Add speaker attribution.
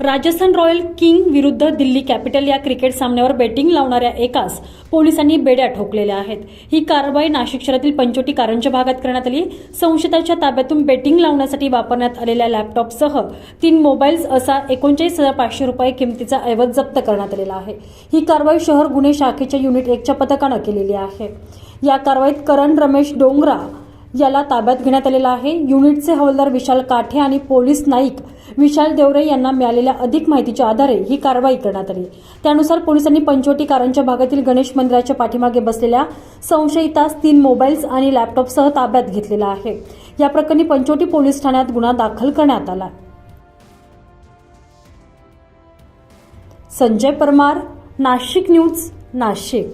Speaker 1: Rajasthan royal king विरुद्ध Delhi capital या cricket सामन्यावर बेटिंग लावणाऱ्या एकास पोलिसांनी बेड्या ठोकलेल्या आहेत. ही कारवाई नाशिक शहरातील पंचोटी कारंजा भागात करण्यात आली. संशयिताच्या ताब्यातून बेटिंग लावण्यासाठी वापरण्यात आलेल्या लॅपटॉपसह तीन मोबाईल्स असा एकोणचाळीस हजार पाचशे रुपये किमतीचा ऐवज जप्त करण्यात आलेला आहे. ही कारवाई शहर गुन्हे शाखेच्या युनिट एकच्या पथकानं केलेली आहे. या कारवाईत करण रमेश डोंगरा याला ताब्यात घेण्यात आलेला आहे. युनिटचे हवालदार विशाल काठे आणि पोलीस नाईक विशाल देवरे यांना मिळालेल्या अधिक माहितीच्या आधारे ही कारवाई करण्यात आली. त्यानुसार पोलिसांनी पंचवटी कारंच्या भागातील गणेश मंदिराच्या पाठीमागे बसलेल्या संशयितास तीन मोबाईल्स आणि लॅपटॉपसह ताब्यात घेतलेला आहे. या प्रकरणी पंचवटी पोलीस ठाण्यात गुन्हा दाखल करण्यात आला. संजय परमार नाशिक न्यूज नाशिक.